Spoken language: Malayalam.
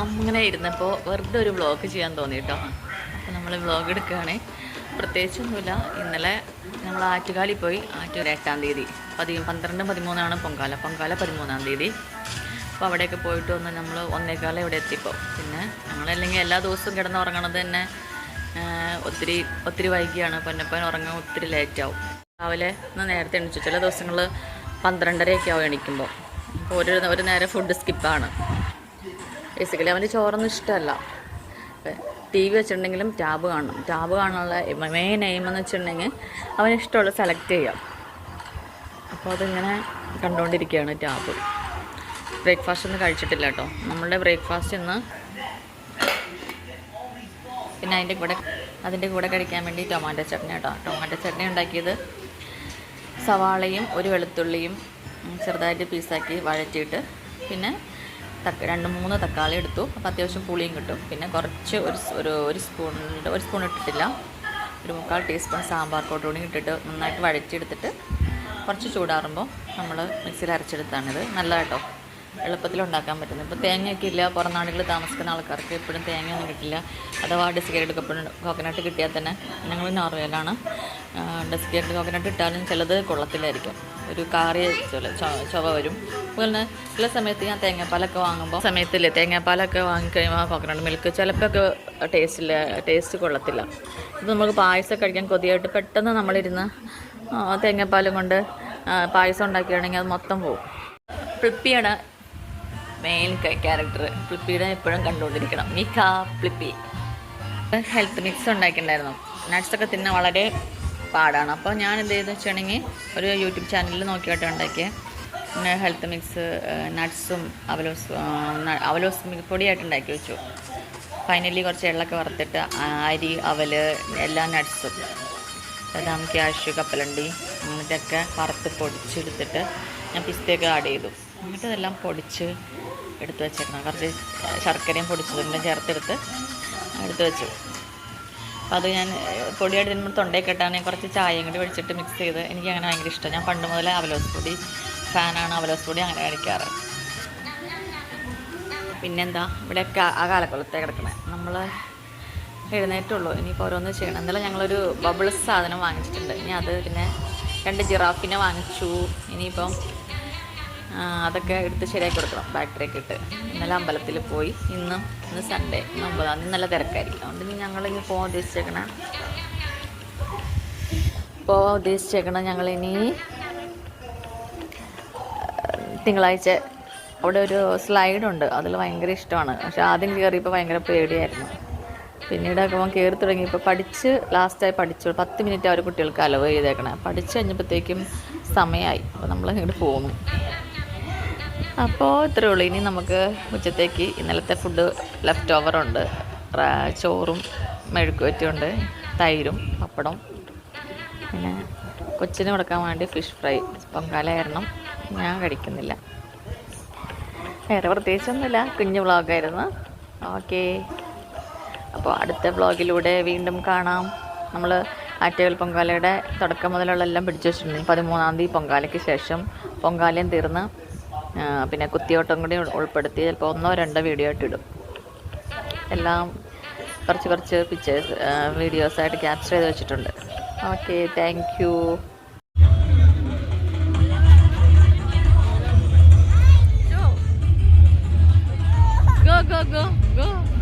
അങ്ങനെ ഇരുന്നപ്പോൾ വെറുതെ ഒരു വ്ളോഗ് ചെയ്യാൻ തോന്നി കേട്ടോ അപ്പോൾ നമ്മൾ വ്ളോഗ് എടുക്കുകയാണ്. പ്രത്യേകിച്ചൊന്നുമില്ല. ഇന്നലെ നമ്മൾ ആറ്റുകാലി പോയി. ആറ്റൂർ എട്ടാം തീയതി. പതി പന്ത്രണ്ട് പതിമൂന്നാണ് പൊങ്കാല. പൊങ്കാല പതിമൂന്നാം തീയതി. അപ്പോൾ അവിടെയൊക്കെ പോയിട്ട് വന്ന് നമ്മൾ ഒന്നേക്കാലം ഇവിടെ എത്തിപ്പോൾ പിന്നെ ഞങ്ങളല്ലെങ്കിൽ എല്ലാ ദിവസവും കിടന്നുറങ്ങണത് തന്നെ ഒത്തിരി ഒത്തിരി വൈകിയാണ്. പൊന്നപ്പൻ ഉറങ്ങാൻ ഒത്തിരി ലേറ്റാവും രാവിലെ ഒന്ന് നേരത്തെ എണിച്ചു. ചില ദിവസങ്ങൾ പന്ത്രണ്ടരയൊക്കെ ആവും എണീക്കുമ്പോൾ അപ്പോൾ ഒരു ഒരു നേരം ഫുഡ് സ്കിപ്പാണ് ബേസിക്കലി അവന് ചോറൊന്നും ഇഷ്ടമല്ല. ടി വി വെച്ചിട്ടുണ്ടെങ്കിലും ടാബ് കാണണം. ടാബ് കാണാനുള്ള മെയിൻ എയിം എന്ന് വെച്ചിട്ടുണ്ടെങ്കിൽ അവന് ഇഷ്ടമുള്ള സെലക്ട് ചെയ്യാം. അപ്പോൾ അതിങ്ങനെ കണ്ടുകൊണ്ടിരിക്കുകയാണ് ടാബ്. ബ്രേക്ക്ഫാസ്റ്റ് ഒന്നും കഴിച്ചിട്ടില്ല കേട്ടോ. നമ്മളുടെ ബ്രേക്ക്ഫാസ്റ്റ് ഇന്ന് പിന്നെ അതിന്റെ കൂടെ അതിന്റെ കൂടെ കഴിക്കാൻ വേണ്ടി ടൊമാറ്റോ ചട്നി കേട്ടോ. ടൊമാറ്റോ ചട്നി ഉണ്ടാക്കിയത് സവാളയും ഒരു വെളുത്തുള്ളിയും ചെറുതായിട്ട് പീസാക്കി വഴറ്റിയിട്ട് പിന്നെ രണ്ട് മൂന്ന് തക്കാളി എടുത്തു. അപ്പോൾ അത്യാവശ്യം പുളിയും കിട്ടും. പിന്നെ കുറച്ച് ഒരു ഒരു ഒരു സ്പൂണിന്റെ ഒരു സ്പൂൺ ഇട്ടിട്ടില്ല. ഒരു മുക്കാൽ ടീസ്പൂൺ സാമ്പാർ കൂടി ഇട്ടിട്ട് നന്നായിട്ട് വഴറ്റിയെടുത്തിട്ട് കുറച്ച് ചൂടാറുമ്പോൾ നമ്മൾ മിക്സിയിൽ അരച്ചെടുത്താണിത്. നല്ല കേട്ടോ എളുപ്പത്തിൽ ഉണ്ടാക്കാൻ പറ്റുന്നത്. ഇപ്പോൾ തേങ്ങയൊക്കെ ഇല്ല. പുറം നാടുകളിൽ താമസിക്കുന്ന ആൾക്കാർക്ക് എപ്പോഴും തേങ്ങയൊന്നും കിട്ടില്ല. അഥവാ ഡെസ്കേറ്റ് കോക്കനട്ട് കിട്ടിയാൽ തന്നെ ഞങ്ങൾ നോർവേലാണ്. ഡെസ്കേറ്റ് കോക്കനട്ട് ഇട്ടാലും ചിലത് കൊള്ളത്തില്ലായിരിക്കും. ഒരു കാറിയ ചുവ വരും. അതുപോലെ തന്നെ ചില സമയത്ത് ഞാൻ തേങ്ങാപ്പാലൊക്കെ വാങ്ങുമ്പോൾ സമയത്തില്ലേ തേങ്ങാപ്പാലൊക്കെ വാങ്ങിക്കഴിയുമ്പോൾ കോക്കനട്ട് മിൽക്ക് ചിലപ്പോൾ ടേസ്റ്റില്ല ടേസ്റ്റ് കൊള്ളത്തില്ല. ഇത് നമുക്ക് പായസം കഴിക്കാൻ കൊതിയായിട്ട് പെട്ടെന്ന് നമ്മളിരുന്ന് തേങ്ങാപ്പാലും കൊണ്ട് പായസം ഉണ്ടാക്കിയാണെങ്കിൽ അത് മൊത്തം പോകും പ്ലിപ്പിയാണ് മെയിൻ ക്യാരക്ടർ പ്ലിപ്പിയുടെ എപ്പോഴും കണ്ടുകൊണ്ടിരിക്കണം. മിക്ക പ്ലിപ്പി. Health mix ഉണ്ടാക്കിയിട്ടുണ്ടായിരുന്നു. നട്ട്സൊക്കെ തിന്നാൻ വളരെ പാടാണ്. അപ്പോൾ ഞാൻ എന്ത് ചെയ്തെന്ന് വെച്ചിട്ടുണ്ടെങ്കിൽ ഒരു യൂട്യൂബ് ചാനലിൽ നോക്കിയിട്ട് ഉണ്ടാക്കിയ പിന്നെ ഹെൽത്ത് മിക്സ് നട്ട്സും അവലോസ് അവലോസ് പൊടിയായിട്ട് ഉണ്ടാക്കി വെച്ചു. ഫൈനലി കുറച്ച് എള്ളൊക്കെ വറുത്തിട്ട് അരി അവൽ എല്ലാ നട്ട്സും ബദാം ക്യാഷ് കപ്പലണ്ടി അങ്ങനത്തെയൊക്കെ വറുത്ത് പൊടിച്ചെടുത്തിട്ട് ഞാൻ പിസ്തയൊക്കെ ആഡ് ചെയ്തു. എന്നിട്ട് ഇതെല്ലാം പൊടിച്ച് എടുത്ത് വെച്ചേക്കണം കുറച്ച് ശർക്കരയും പൊടിച്ചതും ചേർത്തെടുത്ത് എടുത്ത് വെച്ചു. അപ്പോൾ അത് ഞാൻ പൊടിയായിട്ട് നമ്മൾ തൊണ്ടയിൽ കെട്ടാൻ കുറച്ച് ചായയും കൂടി ഒഴിച്ചിട്ട് മിക്സ് ചെയ്ത് എനിക്ക് അങ്ങനെ ഭയങ്കര ഇഷ്ടം. ഞാൻ പണ്ട് മുതലേ അവലോസ് പൊടി ഫാനാണ് അവലോസ് പൊടി അങ്ങനെ കഴിക്കാറ്. പിന്നെന്താ? ഇവിടെ ആ കാലക്കൊലത്തെ കിടക്കണേ. നമ്മൾ എഴുന്നേറ്റുള്ളൂ ഇനിയിപ്പോൾ ഓരോന്ന് ചെയ്യണം. എന്തായാലും ഞങ്ങളൊരു ബബിൾസ് സാധനം വാങ്ങിച്ചിട്ടുണ്ട്. ഇനി അത് പിന്നെ രണ്ട് ജിറാഫിനെ വാങ്ങിച്ചു. ഇനിയിപ്പം അതൊക്കെ എടുത്ത് ശരിയാക്കി കൊടുക്കണം. ബാറ്ററിയൊക്കെ ഇട്ട്. ഇന്നലെ അമ്പലത്തിൽ പോയി. ഇന്നും ഇന്ന് സൺഡേ ഇന്ന് ഒമ്പതാം തീയതി. നല്ല തിരക്കായിരിക്കും. അതുകൊണ്ട് ഇനി ഞങ്ങൾ ഇനി പോകാൻ ഉദ്ദേശിച്ചേക്കണേ. പോകാൻ ഞങ്ങൾ ഞങ്ങളിനി തിങ്കളാഴ്ച അവിടെ ഒരു സ്ലൈഡുണ്ട് അതിൽ ഭയങ്കര ഇഷ്ടമാണ്. പക്ഷെ ആദ്യം കയറിയപ്പോൾ ഭയങ്കര പേടിയായിരുന്നു. പിന്നീട് ആക്കുമ്പോൾ കയറി തുടങ്ങിയപ്പോൾ പഠിച്ച് ലാസ്റ്റായി പഠിച്ചു. പത്ത് മിനിറ്റ് അവർ കുട്ടികൾക്ക് അലവ് ചെയ്തേക്കണേ. പഠിച്ച് കഴിഞ്ഞപ്പോഴത്തേക്കും സമയമായി അപ്പോൾ നമ്മൾ ഇങ്ങോട്ട് പോന്നു അപ്പോൾ ഇത്രയേ ഉള്ളൂ ഇനി നമുക്ക് ഉച്ചത്തേക്ക് ഇന്നലത്തെ ഫുഡ് ലെഫ്റ്റ് ഓവറുണ്ട് ചോറും മെഴുക്കുവറ്റുണ്ട് തൈരും പപ്പടം പിന്നെ കൊച്ചിന് കൊടുക്കാൻ വേണ്ടി ഫിഷ് ഫ്രൈ പൊങ്കാല ഞാൻ കഴിക്കുന്നില്ല. വേറെ പ്രത്യേകിച്ചൊന്നുമില്ല. കുഞ്ഞു വ്ളോഗായിരുന്നു ഓക്കെ അപ്പോൾ അടുത്ത വ്ളോഗിലൂടെ വീണ്ടും കാണാം. നമ്മൾ ആറ്റുകൽ പൊങ്കാലയുടെ തുടക്കം മുതലുള്ള എല്ലാം പിടിച്ചു വെച്ചിട്ടുണ്ട്. പതിമൂന്നാം തീയതി പൊങ്കാലയ്ക്ക് ശേഷം പൊങ്കാലയും തീർന്ന് പിന്നെ കുത്തിയോട്ടം കൂടി ഉൾ- ഉൾപ്പെടുത്തി ചിലപ്പോൾ ഒന്നോ രണ്ടോ വീഡിയോ ആയിട്ട് ഇടും. എല്ലാം കുറച്ച് കുറച്ച് പിക്ചേഴ്സ് വീഡിയോസായിട്ട് ക്യാപ്ചർ ചെയ്ത് വെച്ചിട്ടുണ്ട്. Okay thank you go, go, go.